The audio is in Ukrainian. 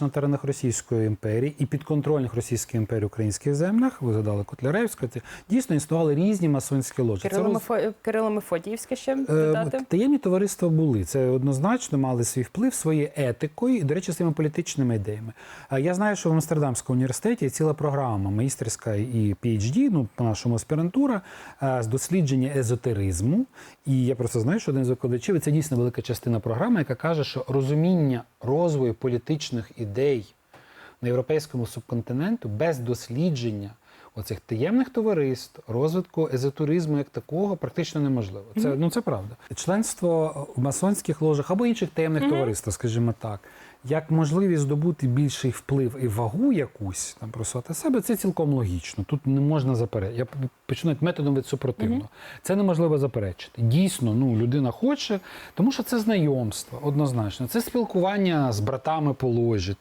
на теренах Російської імперії і підконтрольних Російській імперії українських землях, ви згадали Котляревська, це дійсно існували різні масонські ложі. Кирило, роз- Мефо... Кирило Мефодіївське ще Е, додати. Таємні товариства були. Це однозначно мали свій вплив своєю етикою і, до речі, своїми політичними ідеями. Я знаю, що в Амстердамському університеті є ціла програма магістерська і PhD, ну по-нашому аспірантура, е, з дослідження езотеризму. І я просто знаю, що один з викладачів, і це дійсно велика частина програми, яка каже, що розуміння розвою політичних ідей на європейському субконтиненту без дослідження оцих таємних товариств, розвитку езотеризму як такого практично неможливо. Це ну це правда. Членство в масонських ложах або інших таємних товариств, скажімо так, як можливість здобути більший вплив і вагу якусь там просувати себе, це цілком логічно. Тут не можна заперечити. Я почну методом від супротивного. Це неможливо заперечити. Дійсно, ну людина хоче, тому що це знайомство однозначно. Це спілкування з братами по ложі.